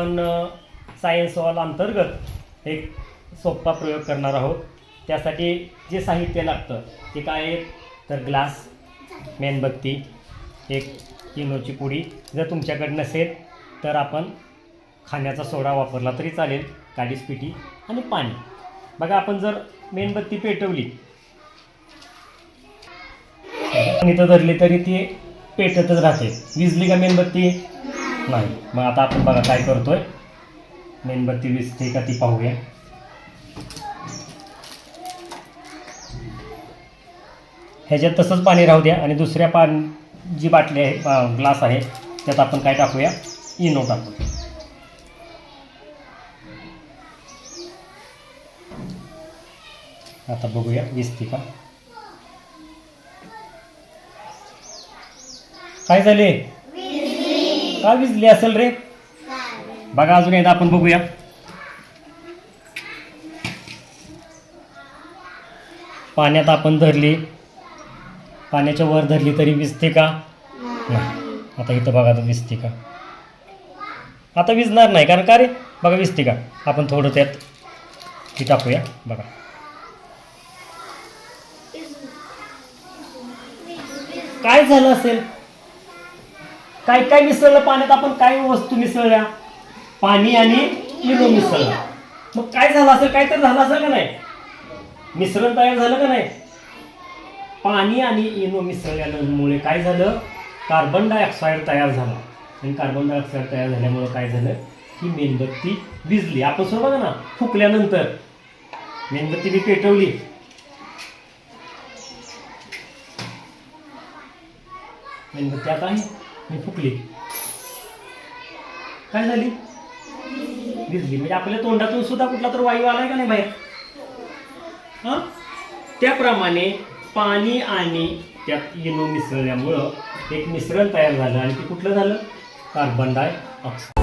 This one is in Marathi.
आपण सायन्स हॉल अंतर्गत एक सोप्पा प्रयोग करणार आहोत. त्यासाठी जे साहित्य लागतं ते काय आहे? तर ग्लास मेणबत्ती एक किलोची पुडी. जर तुमच्याकडे नसेल तर आपण खाण्याचा सोडा वापरला तरी चालेल. काडीस पिठी आणि पाणी. बघा आपण जर मेणबत्ती पेटवली. इथं धरली तरी ती पेटतच राहते. विजली का मेणबत्ती नाही. मग आता आपण बघा काय करतोय. मेणबत्ती विजते का ती पाहूया. ह्याच्यात तसंच पाणी राहू द्या. आणि दुसऱ्या पान जी बाटली आहे ग्लास आहे त्यात आपण काय टाकूया? इनो टाकू आता बघूया दिसते का? काय झाले? का विजली असेल रे? बघा अजून एकदा आपण बघूया. पाण्यात आपण धरली. पाण्याच्या वर धरली तरी विजते का? नाही. आता इथं बघा तर विजते का? आता विजणार नाही कारण का रे? बघा विजते का? आपण थोडं त्यात ती टाकूया बघा. काय झालं असेल? काय काय मिसळलं पाण्यात? आपण काय वस्तू मिसळल्या? पाणी आणि इनो मिसळला मग काय झालं असेल? काय तर झालं असेल का नाही? मिश्रण तयार झालं का नाही? पाणी आणि इनो मिसळल्यामुळे काय झालं? कार्बन डायऑक्साईड तयार झाला. आणि कार्बन डायऑक्साईड तयार झाल्यामुळे काय झालं? की मेणबत्ती विजली आपण सुरू बघा ना फुकल्यानंतर. मेणबत्ती मी पेटवली. मेणबत्ती आता आहे. आणि फुकली. काय झाली? दिसली म्हणजे आपल्या तोंडातून सुद्धा कुठला तर वायू आलाय का नाही बाहेर? हा? त्याप्रमाणे पाणी आणि त्यात इनो मिसळल्यामुळं एक मिश्रण तयार झालं आणि ते कुठलं झालं? Carbon dioxide